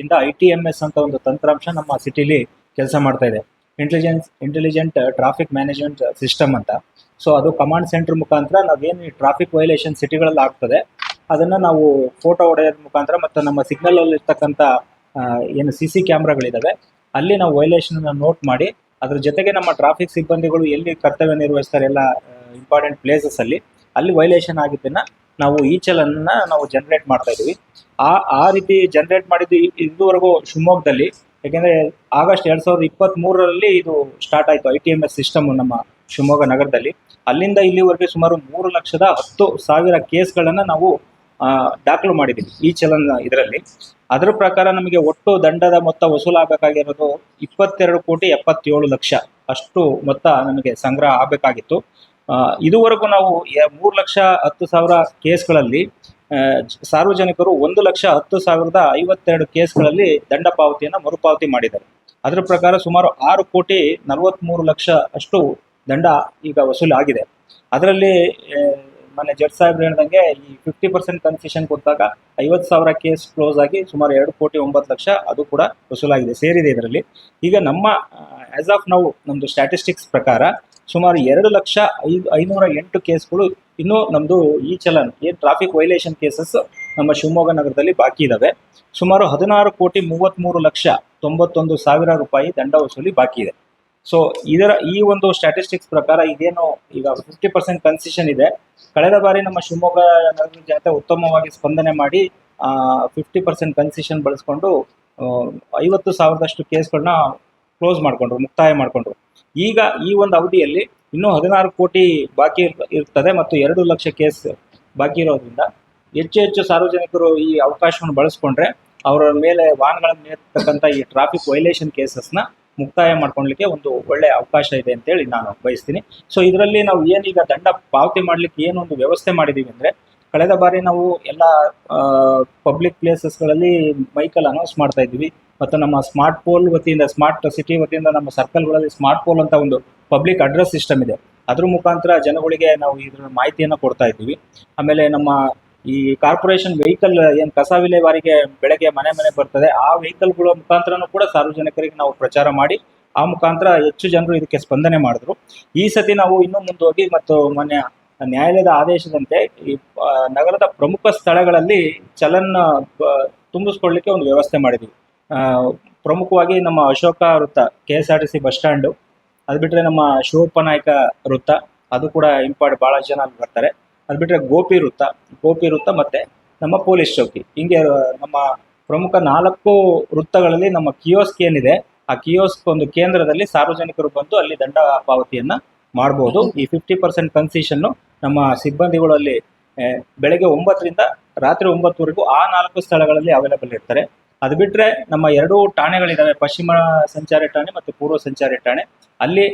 ಇಂದ I T M S ಅಂತ ಒಂದು ತಂತ್ರಾಂಶ ನಮ್ಮ ಸಿಟಿಲಿ ಕೆಲಸ ಮಾಡ್ತಾ ಇದೆ. Intelligence intelligent traffic management system ಅಂತ. ಸೊ ಅದು ಕಮಾಂಡ್ ಸೆಂಟರ್ ಮುಖಾಂತರ ನಾವೇನು ಟ್ರಾಫಿಕ್ ವೈಲೇಷನ್ ಸಿಟಿಗಳಲ್ಲಿ ಆಗ್ತದೆ, ಅದನ್ನು ನಾವು ಫೋಟೋ ಹೊಡೆಯೋದ್ರ ಮುಖಾಂತರ ಮತ್ತು ನಮ್ಮ ಸಿಗ್ನಲಲ್ಲಿ ಇರ್ತಕ್ಕಂಥ ಏನು ಸಿ ಸಿ ಕ್ಯಾಮ್ರಾಗಳಿದ್ದಾವೆ ಅಲ್ಲಿ ನಾವು ವೈಲೇಷನ್ ನೋಟ್ ಮಾಡಿ, ಅದ್ರ ಜೊತೆಗೆ ನಮ್ಮ ಟ್ರಾಫಿಕ್ ಸಿಬ್ಬಂದಿಗಳು ಎಲ್ಲಿ ಕರ್ತವ್ಯ ನಿರ್ವಹಿಸ್ತಾರೆ ಎಲ್ಲ ಇಂಪಾರ್ಟೆಂಟ್ ಪ್ಲೇಸಸ್ ಅಲ್ಲಿ ಅಲ್ಲಿ ವೈಲೇಷನ್ ಆಗಿದ್ದನ್ನ ನಾವು ಈ ಚಲನ್ನ ನಾವು ಜನರೇಟ್ ಮಾಡ್ತಾ ಇದೀವಿ ಆ ಆ ರೀತಿ ಜನರೇಟ್ ಮಾಡಿದ್ದು ಇದುವರೆಗೂ ಶಿವಮೊಗ್ಗದಲ್ಲಿ, ಯಾಕೆಂದ್ರೆ ಆಗಸ್ಟ್ ಎರಡ್ ಸಾವಿರದ ಇಪ್ಪತ್ತ್ ಮೂರರಲ್ಲಿ ಇದು ಸ್ಟಾರ್ಟ್ ಆಯಿತು I T M S system ನಮ್ಮ ಶಿವಮೊಗ್ಗ ನಗರದಲ್ಲಿ. ಅಲ್ಲಿಂದ ಇಲ್ಲಿವರೆಗೆ ಸುಮಾರು ಮೂರು ಲಕ್ಷದ ಹತ್ತು ಸಾವಿರ ಕೇಸ್ಗಳನ್ನು ನಾವು ದಾಖಲು ಮಾಡಿದ್ದೀವಿ ಈ ಚಲನ್ ಇದರಲ್ಲಿ. ಅದರ ಪ್ರಕಾರ ನಮಗೆ ಒಟ್ಟು ದಂಡದ ಮೊತ್ತ ವಸೂಲಾಗಬೇಕಾಗಿರೋದು ಇಪ್ಪತ್ತೆರಡು ಕೋಟಿ ಎಪ್ಪತ್ತೇಳು ಲಕ್ಷ. ಅಷ್ಟು ಮೊತ್ತ ನಮಗೆ ಸಂಗ್ರಹ ಆಗಬೇಕಾಗಿತ್ತು. ಇದುವರೆಗೂ ನಾವು ಮೂರು ಲಕ್ಷ ಹತ್ತು ಸಾವಿರ ಕೇಸ್ಗಳಲ್ಲಿ ಸಾರ್ವಜನಿಕರು ಒಂದು ಲಕ್ಷ ಹತ್ತು ಸಾವಿರದ ಐವತ್ತೆರಡು ಕೇಸ್ಗಳಲ್ಲಿ ದಂಡ ಪಾವತಿಯನ್ನು ಮರುಪಾವತಿ ಮಾಡಿದ್ದಾರೆ. ಅದರ ಪ್ರಕಾರ ಸುಮಾರು ಆರು ಕೋಟಿ ನಲವತ್ತ್ಮೂರು ಲಕ್ಷ ಅಷ್ಟು ದಂಡ ಈಗ ವಸೂಲಿ ಆಗಿದೆ ಅದರಲ್ಲಿ ಮೊನ್ನೆ ಜಡ್ ಸಾಹೇಬ್ರು ಹೇಳ್ದಂಗೆ ಈ ಫಿಫ್ಟಿ ಪರ್ಸೆಂಟ್ ಕನ್ಸೆಷನ್ ಕೊಟ್ಟಾಗ ಐವತ್ತು ಸಾವಿರ ಕೇಸ್ ಕ್ಲೋಸ್ ಆಗಿ ಸುಮಾರು ಎರಡು ಕೋಟಿ ಒಂಬತ್ತು ಲಕ್ಷ ಅದು ಕೂಡ ವಸೂಲಾಗಿದೆ, ಸೇರಿದೆ ಇದರಲ್ಲಿ. ಈಗ ನಮ್ಮ ಆಸ್ ಆಫ್ ನಾವು ನಮ್ಮದು ಸ್ಟ್ಯಾಟಿಸ್ಟಿಕ್ಸ್ ಪ್ರಕಾರ ಸುಮಾರು ಎರಡು ಲಕ್ಷ ಐದು, ಐನೂರ ಎಂಟು ಕೇಸ್ಗಳು ಇನ್ನೂ ನಮ್ಮದು ಈ ಚಲನ್ ಏನು ಟ್ರಾಫಿಕ್ ವೈಲೇಷನ್ ಕೇಸಸ್ ನಮ್ಮ ಶಿವಮೊಗ್ಗ ನಗರದಲ್ಲಿ ಬಾಕಿ ಇದ್ದಾವೆ ಸುಮಾರು ಹದಿನಾರು ಕೋಟಿ ಮೂವತ್ತ್ಮೂರು ಲಕ್ಷ ತೊಂಬತ್ತೊಂದು ಸಾವಿರ ರೂಪಾಯಿ ದಂಡ ವಸೂಲಿ ಬಾಕಿ ಇದೆ. ಸೊ ಇದರ ಈ ಒಂದು ಸ್ಟ್ಯಾಟಿಸ್ಟಿಕ್ಸ್ ಪ್ರಕಾರ ಇದೇನು ಈಗ ಫಿಫ್ಟಿ ಪರ್ಸೆಂಟ್ ಕನ್ಸಿಷನ್ ಇದೆ. ಕಳೆದ ಬಾರಿ ನಮ್ಮ ಶಿವಮೊಗ್ಗ ನಗರದ ಜನತೆ ಉತ್ತಮವಾಗಿ ಸ್ಪಂದನೆ ಮಾಡಿ ಫಿಫ್ಟಿ ಪರ್ಸೆಂಟ್ ಕನ್ಸಿಷನ್ ಬಳಸ್ಕೊಂಡು ಐವತ್ತು ಸಾವಿರದಷ್ಟು ಕೇಸ್ಗಳನ್ನ ಕ್ಲೋಸ್ ಮಾಡಿಕೊಂಡ್ರು, ಮುಕ್ತಾಯ ಮಾಡಿಕೊಂಡ್ರು. ಈಗ ಈ ಒಂದು ಅವಧಿಯಲ್ಲಿ ಇನ್ನೂ ಹದಿನಾರು ಕೋಟಿ ಬಾಕಿ ಇರ್- ಇರ್ತದೆ ಮತ್ತು ಎರಡು ಲಕ್ಷ ಕೇಸ್ ಬಾಕಿ ಇರೋದ್ರಿಂದ ಹೆಚ್ಚು ಹೆಚ್ಚು ಸಾರ್ವಜನಿಕರು ಈ ಅವಕಾಶವನ್ನು ಬಳಸ್ಕೊಂಡ್ರೆ ಅವರ ಮೇಲೆ ವಾಹನಗಳನ್ನು ನೇರ್ತಕ್ಕಂಥ ಈ ಟ್ರಾಫಿಕ್ ವೈಲೇಷನ್ ಕೇಸಸ್ನ ಮುಕ್ತಾಯ ಮಾಡ್ಕೊಳ್ಲಿಕ್ಕೆ ಒಂದು ಒಳ್ಳೆ ಅವಕಾಶ ಇದೆ ಅಂತೇಳಿ ನಾನು ಬಯಸ್ತೀನಿ. ಸೊ ಇದರಲ್ಲಿ ನಾವು ಏನೀಗ ದಂಡ ಪಾವತಿ ಮಾಡ್ಲಿಕ್ಕೆ ಏನೊಂದು ವ್ಯವಸ್ಥೆ ಮಾಡಿದೀವಿ ಅಂದ್ರೆ ಕಳೆದ ಬಾರಿ ನಾವು ಎಲ್ಲ ಪಬ್ಲಿಕ್ ಪ್ಲೇಸಸ್ಗಳಲ್ಲಿ ಮೈಕಲ್ ಅನೌನ್ಸ್ ಮಾಡ್ತಾ ಇದ್ವಿ. ಮತ್ತು ನಮ್ಮ ಸ್ಮಾರ್ಟ್ ಪೋಲ್ ವತಿಯಿಂದ ಸ್ಮಾರ್ಟ್ ಸಿಟಿ ವತಿಯಿಂದ, ನಮ್ಮ ಸರ್ಕಲ್ಗಳಲ್ಲಿ ಸ್ಮಾರ್ಟ್ ಪೋಲ್ ಅಂತ ಒಂದು ಪಬ್ಲಿಕ್ ಅಡ್ರೆಸ್ ಸಿಸ್ಟಮ್ ಇದೆ. ಅದ್ರ ಮುಖಾಂತರ ಜನಗಳಿಗೆ ನಾವು ಇದ್ರ ಮಾಹಿತಿಯನ್ನು ಕೊಡ್ತಾ ಇದ್ದೀವಿ ಆಮೇಲೆ ನಮ್ಮ ಈ ಕಾರ್ಪೊರೇಷನ್ ವೆಹಿಕಲ್ ಏನು ಕಸ ವಿಲೇವಾರಿಗೆ ಬೆಳಗ್ಗೆ ಮನೆ ಮನೆ ಬರ್ತದೆ, ಆ ವೆಹಿಕಲ್ಗಳ ಮುಖಾಂತರನೂ ಕೂಡ ಸಾರ್ವಜನಿಕರಿಗೆ ನಾವು ಪ್ರಚಾರ ಮಾಡಿ, ಆ ಮುಖಾಂತರ ಹೆಚ್ಚು ಜನರು ಇದಕ್ಕೆ ಸ್ಪಂದನೆ ಮಾಡಿದ್ರು. ಈ ಸತಿ ನಾವು ಇನ್ನೂ ಮುಂದೋಗಿ ಮತ್ತು ಮೊನ್ನೆ ನ್ಯಾಯಾಲಯದ ಆದೇಶದಂತೆ ಈ ನಗರದ ಪ್ರಮುಖ ಸ್ಥಳಗಳಲ್ಲಿ ಚಲನ್ ತುಂಬಿಸ್ಕೊಳ್ಳಿಕ್ಕೆ ಒಂದು ವ್ಯವಸ್ಥೆ ಮಾಡಿದ್ವಿ. ಪ್ರಮುಖವಾಗಿ ನಮ್ಮ ಅಶೋಕ ವೃತ್ತ K S R T C bus stand. ಅದು ಬಿಟ್ಟರೆ ನಮ್ಮ ಶಿವಪ್ಪ ನಾಯಕ ವೃತ್ತ, ಅದು ಕೂಡ ಇಂಪಾರ್ಟ್ ಭಾಳ ಜನ ಅಲ್ಲಿ ಬರ್ತಾರೆ. ಅದು ಬಿಟ್ಟರೆ ಗೋಪಿ ವೃತ್ತ ಗೋಪಿ ವೃತ್ತ ಮತ್ತೆ ನಮ್ಮ ಪೊಲೀಸ್ ಚೌಕಿ. ಹಿಂಗೆ ನಮ್ಮ ಪ್ರಮುಖ ನಾಲ್ಕು ವೃತ್ತಗಳಲ್ಲಿ ನಮ್ಮ ಕಿಯೋಸ್ಕ್ ಏನಿದೆ, ಆ ಕಿಯೋಸ್ಕ್ ಒಂದು ಕೇಂದ್ರದಲ್ಲಿ ಸಾರ್ವಜನಿಕರು ಬಂದು ಅಲ್ಲಿ ದಂಡ ಪಾವತಿಯನ್ನು ಮಾಡಬಹುದು ಈ ಫಿಫ್ಟಿ ಪರ್ಸೆಂಟ್ ಕನ್ಸೆಷನ್ ನಮ್ಮ ಸಿಬ್ಬಂದಿಗಳಲ್ಲಿ ಬೆಳಗ್ಗೆ ಒಂಬತ್ತರಿಂದ ರಾತ್ರಿ ಒಂಬತ್ತುವರೆಗೂ ಆ ನಾಲ್ಕು ಸ್ಥಳಗಳಲ್ಲಿ ಅವೈಲೇಬಲ್ ಇರ್ತಾರೆ. ಅದು ಬಿಟ್ಟರೆ ನಮ್ಮ ಎರಡು ಠಾಣೆಗಳಿದ್ದಾವೆ. ಪಶ್ಚಿಮ ಸಂಚಾರಿ ಠಾಣೆ ಮತ್ತು ಪೂರ್ವ ಸಂಚಾರಿ ಠಾಣೆ. ಅಲ್ಲಿ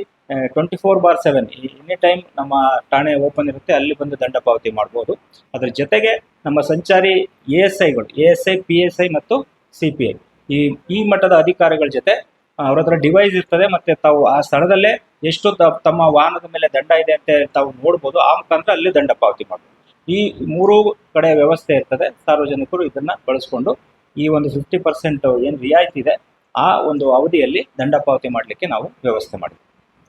twenty four bar seven any time ನಮ್ಮ ಠಾಣೆ ಓಪನ್ ಇರುತ್ತೆ, ಅಲ್ಲಿ ಬಂದು ದಂಡ ಪಾವತಿ ಮಾಡ್ಬೋದು. ಅದರ ಜೊತೆಗೆ ನಮ್ಮ ಸಂಚಾರಿ A S ಐಗಳು A S I, P S I ಮತ್ತು ಸಿ ಪಿ ಐ ಈ ಈ ಮಟ್ಟದ ಅಧಿಕಾರಿಗಳ ಜೊತೆ ಅವ್ರ ಹತ್ರ ಡಿವೈಸ್ ಇರ್ತದೆ, ಮತ್ತೆ ತಾವು ಆ ಸ್ಥಳದಲ್ಲೇ ಎಷ್ಟು ತಮ್ಮ ವಾಹನದ ಮೇಲೆ ದಂಡ ಇದೆ ಅಂತ ತಾವು ನೋಡ್ಬೋದು, ಆ ಮುಖಾಂತರ ಅಲ್ಲಿ ದಂಡ ಪಾವತಿ ಮಾಡ್ಬೋದು. ಈ ಮೂರು ಕಡೆ ವ್ಯವಸ್ಥೆ ಇರ್ತದೆ, ಸಾರ್ವಜನಿಕರು ಇದನ್ನ ಬಳಸ್ಕೊಂಡು ಈ ಒಂದು ಫಿಫ್ಟಿ ಪರ್ಸೆಂಟ್ ಏನು ರಿಯಾಯಿತಿ ಇದೆ, ಆ ಒಂದು ಅವಧಿಯಲ್ಲಿ ದಂಡ ಪಾವತಿ ಮಾಡಲಿಕ್ಕೆ ನಾವು ವ್ಯವಸ್ಥೆ ಮಾಡಿದ್ವಿ.